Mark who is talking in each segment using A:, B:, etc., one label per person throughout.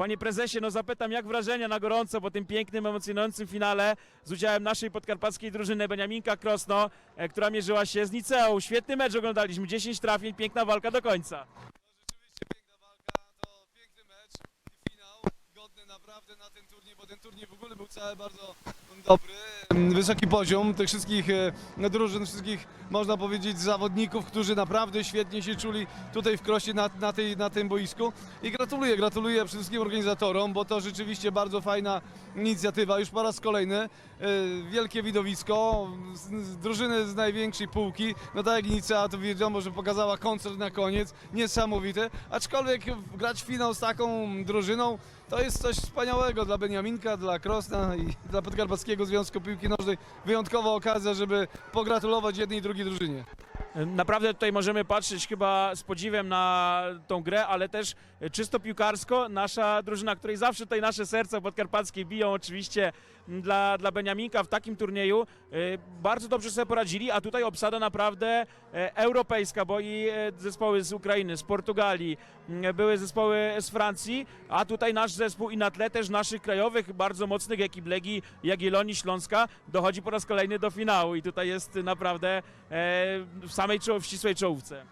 A: Panie prezesie, no zapytam, jak wrażenia na gorąco po tym pięknym, emocjonującym finale z udziałem naszej podkarpackiej drużyny Beniaminka Krosno, e, która mierzyła się z Niceą. Świetny mecz oglądaliśmy, 10 trafień, piękna walka do końca.
B: Rzeczywiście piękna walka, to piękny mecz i finał, godny naprawdę na ten turniej, bo ten turniej w ogóle był cały bardzo dobry. Wysoki poziom tych wszystkich e, drużyn, wszystkich można powiedzieć zawodników, którzy naprawdę świetnie się czuli tutaj w Krośnie na, na, tej, na tym boisku. I gratuluję, gratuluję wszystkim organizatorom, bo to rzeczywiście bardzo fajna inicjatywa, już po raz kolejny. E, Wielkie widowisko, drużyny z największej półki, no tak jak Nicea to wiadomo, że pokazała koncert na koniec, niesamowity, aczkolwiek grać finał z taką drużyną to jest coś wspaniałego dla Beniaminka, dla Krosna i dla Podkarpackiego Związku Piłki Nożnej. Wyjątkowa okazja, żeby pogratulować jednej i drugiej drużynie.
A: Naprawdę tutaj możemy patrzeć chyba z podziwem na tą grę, ale też czysto piłkarsko. Nasza drużyna, której zawsze tutaj nasze serca podkarpackie biją oczywiście dla, dla Beniaminka w takim turnieju, y, bardzo dobrze sobie poradzili, a tutaj obsada naprawdę e, europejska, bo i e, zespoły z Ukrainy, z Portugalii, były zespoły z Francji, a tutaj nasz zespół i na tle też naszych krajowych, bardzo mocnych ekip Legii Jagiellonii Śląska dochodzi po raz kolejny do finału i tutaj jest naprawdę e, w samej czoł- w ścisłej czołówce.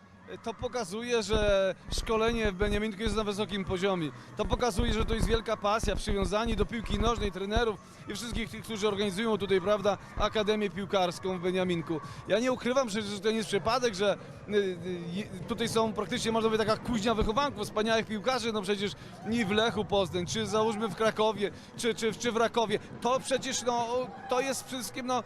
B: To pokazuje, że szkolenie w Beniaminku jest na wysokim poziomie. To pokazuje, że to jest wielka pasja, przywiązanie do piłki nożnej, trenerów i wszystkich tych, którzy organizują tutaj, prawda, Akademię Piłkarską w Beniaminku. Ja nie ukrywam, że, to nie jest przypadek, że y, y, tutaj są praktycznie, można powiedzieć, taka kuźnia wychowanków, wspaniałych piłkarzy, no przecież nie w Lechu Poznań, czy załóżmy w Krakowie, czy, czy, czy w Rakowie. To przecież, no, to jest wszystkim, no,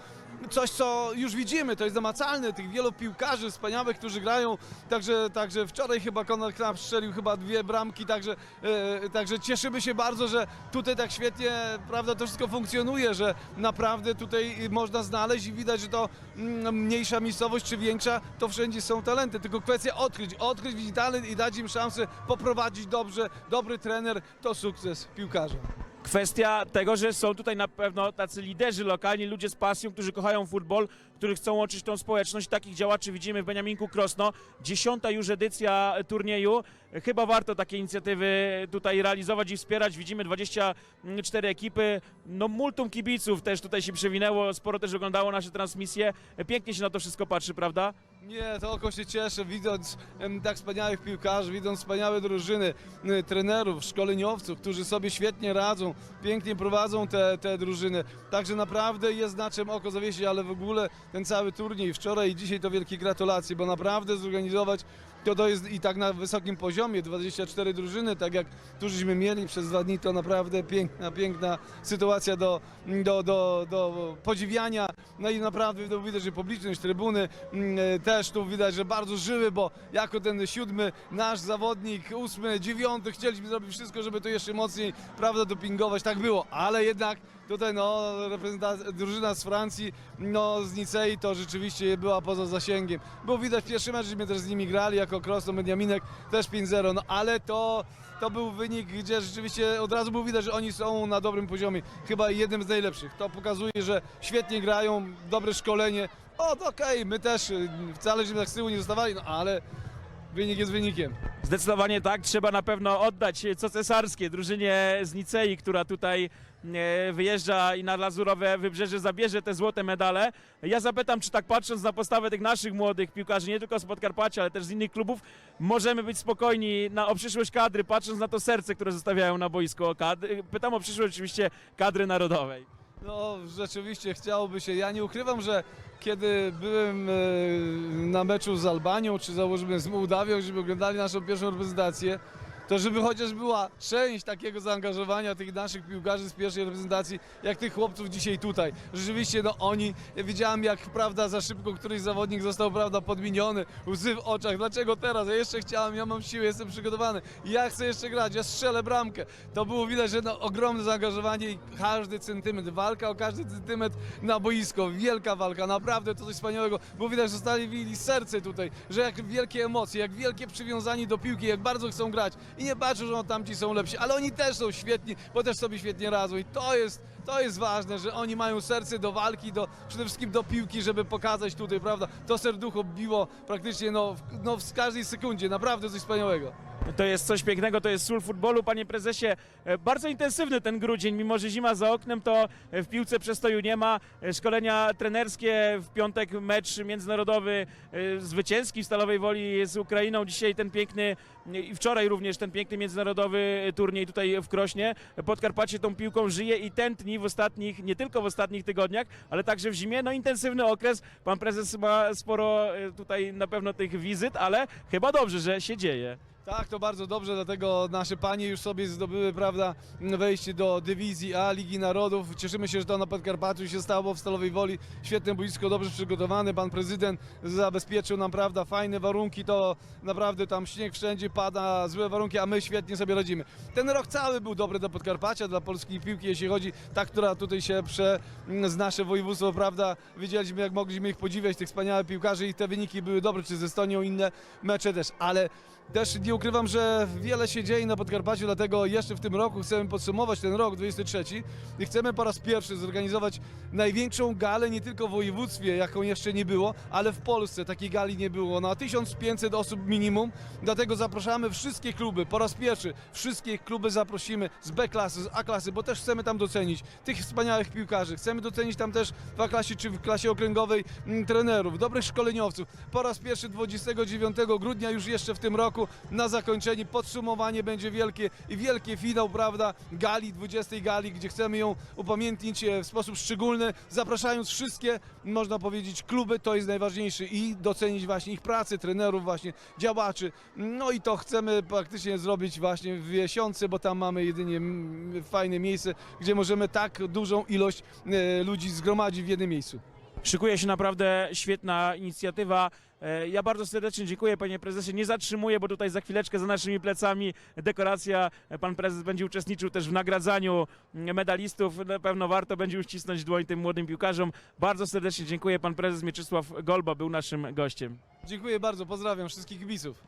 B: coś, co już widzimy, to jest namacalne, tych wielu piłkarzy wspaniałych, którzy grają, także, także wczoraj chyba Konrad Knap strzelił chyba dwie bramki, także, e, także cieszymy się bardzo, że tutaj tak świetnie, prawda, to wszystko funkcjonuje, że naprawdę tutaj można znaleźć i widać, że to mm, mniejsza miejscowość czy większa, to wszędzie są talenty, tylko kwestia odkryć, odkryć ich talent i dać im szansę poprowadzić dobrze, dobry trener, to sukces piłkarza.
A: Kwestia tego, że są tutaj na pewno tacy liderzy lokalni, ludzie z pasją, którzy kochają futbol, którzy chcą łączyć tą społeczność. Takich działaczy widzimy w Beniaminku Krosno. Dziesiąta już edycja turnieju. Chyba warto takie inicjatywy tutaj realizować i wspierać. Widzimy 24 ekipy, no multum kibiców też tutaj się przewinęło, sporo też oglądało nasze transmisje. Pięknie się na to wszystko patrzy, prawda?
B: Nie, to oko się cieszę, widząc tak wspaniałych piłkarzy, widząc wspaniałe drużyny, trenerów, szkoleniowców, którzy sobie świetnie radzą, pięknie prowadzą te, te drużyny. Także naprawdę jest na czym oko zawiesić, ale w ogóle ten cały turniej wczoraj i dzisiaj to wielkie gratulacje, bo naprawdę zorganizować to, jest i tak na wysokim poziomie, 24 drużyny, tak jak tu żeśmy mieli przez dwa dni, to naprawdę piękna, piękna sytuacja do, do, do, do podziwiania. No i naprawdę to widać, że publiczność, trybuny mm, e, też tu widać, że bardzo żyły, bo jako ten siódmy nasz zawodnik, ósmy, dziewiąty, chcieliśmy zrobić wszystko, żeby to jeszcze mocniej, prawda, dopingować. Tak było, ale jednak tutaj no, drużyna z Francji, no z Nicei to rzeczywiście była poza zasięgiem. Było widać w pierwszym meczu, żeśmy też z nimi grali jako Krosno Mediaminek, też 5-0, no ale to, to był wynik, gdzie rzeczywiście od razu było widać, że oni są na dobrym poziomie, chyba jednym z najlepszych. To pokazuje, że świetnie grają, dobre szkolenie. O, to my też y, wcale żeśmy tak z tyłu nie zostawali, no ale wynik jest wynikiem.
A: Zdecydowanie tak, trzeba na pewno oddać co cesarskie drużynie z Nicei, która tutaj e, wyjeżdża i na Lazurowe Wybrzeże zabierze te złote medale. Ja zapytam, czy tak patrząc na postawę tych naszych młodych piłkarzy, nie tylko z Podkarpacia, ale też z innych klubów, możemy być spokojni na, o przyszłość kadry, patrząc na to serce, które zostawiają na boisko kadry. Pytam o przyszłość oczywiście kadry narodowej.
B: No, rzeczywiście chciałoby się. Ja nie ukrywam, że kiedy byłem e, na meczu z Albanią, czy założymy z Mołdawią, żeby oglądali naszą pierwszą reprezentację, to żeby chociaż była część takiego zaangażowania tych naszych piłkarzy z pierwszej reprezentacji, jak tych chłopców dzisiaj tutaj. Rzeczywiście, no oni, ja widziałem jak, prawda, za szybko któryś zawodnik został, prawda, podmieniony, łzy w oczach. Dlaczego teraz? Ja jeszcze chciałem, ja mam siłę, jestem przygotowany. Ja chcę jeszcze grać, ja strzelę bramkę. To było widać, że no, ogromne zaangażowanie i każdy centymetr, walka o każdy centymetr na boisko, wielka walka, naprawdę to coś wspaniałego. Było widać, że zostawili serce tutaj, że jak wielkie emocje, jak wielkie przywiązanie do piłki, jak bardzo chcą grać. I nie patrzą, że tamci są lepsi, ale oni też są świetni, bo też sobie świetnie radzą. I to jest, to jest ważne, że oni mają serce do walki, do, przede wszystkim do piłki, żeby pokazać tutaj, prawda, to serducho biło praktycznie no, no, w każdej sekundzie, naprawdę coś wspaniałego.
A: To jest coś pięknego, to jest sól futbolu, panie prezesie. E, Bardzo intensywny ten grudzień, mimo że zima za oknem, to e, w piłce przestoju nie ma. E, Szkolenia trenerskie, w piątek mecz międzynarodowy, zwycięski w Stalowej Woli z Ukrainą. Dzisiaj ten piękny i wczoraj również ten piękny międzynarodowy turniej tutaj w Krośnie. Podkarpacie tą piłką żyje i tętni w ostatnich, nie tylko w ostatnich tygodniach, ale także w zimie. No intensywny okres. Pan prezes ma sporo tutaj na pewno tych wizyt, ale chyba dobrze, że się dzieje.
B: Tak, to bardzo dobrze, dlatego nasze panie już sobie zdobyły, prawda, wejście do dywizji A Ligi Narodów. Cieszymy się, że to na Podkarpaciu się stało w Stalowej Woli. Świetne boisko, dobrze przygotowane. Pan prezydent zabezpieczył nam, prawda, fajne warunki. To naprawdę tam śnieg wszędzie pada, złe warunki, a my świetnie sobie radzimy. Ten rok cały był dobry dla Podkarpacia, dla polskiej piłki, jeśli chodzi ta, która tutaj się prze z nasze województwo, prawda, wiedzieliśmy, jak mogliśmy ich podziwiać, tych wspaniałych piłkarzy i te wyniki były dobre, czy z Estonią, inne mecze też, ale też nie ukrywam, że wiele się dzieje na Podkarpaciu, dlatego jeszcze w tym roku chcemy podsumować ten rok 23 i chcemy po raz pierwszy zorganizować największą galę nie tylko w województwie, jaką jeszcze nie było, ale w Polsce takiej gali nie było. Na 1500 osób minimum, dlatego zapraszamy wszystkie kluby, po raz pierwszy wszystkie kluby zaprosimy z B-klasy, z A-klasy, bo też chcemy tam docenić tych wspaniałych piłkarzy. Chcemy docenić tam też w A-klasie czy w klasie okręgowej mm, trenerów, dobrych szkoleniowców. Po raz pierwszy 29 grudnia już jeszcze w tym roku na zakończenie podsumowanie będzie wielkie i wielkie finał, prawda, gali, 20 gali, gdzie chcemy ją upamiętnić e, w sposób szczególny, zapraszając wszystkie, można powiedzieć, kluby, to jest najważniejsze i docenić właśnie ich pracę, trenerów właśnie, działaczy. No i to chcemy praktycznie zrobić właśnie w Jesiące, bo tam mamy jedynie fajne miejsce, gdzie możemy tak dużą ilość e, ludzi zgromadzić w jednym miejscu.
A: Szykuje się naprawdę świetna inicjatywa. E, Ja bardzo serdecznie dziękuję panie prezesie. Nie zatrzymuję, bo tutaj za chwileczkę za naszymi plecami dekoracja. Pan prezes będzie uczestniczył też w nagradzaniu medalistów. Na pewno warto będzie uścisnąć dłoń tym młodym piłkarzom. Bardzo serdecznie dziękuję. Pan prezes Mieczysław Golba był naszym gościem.
B: Dziękuję bardzo, pozdrawiam wszystkich kibiców.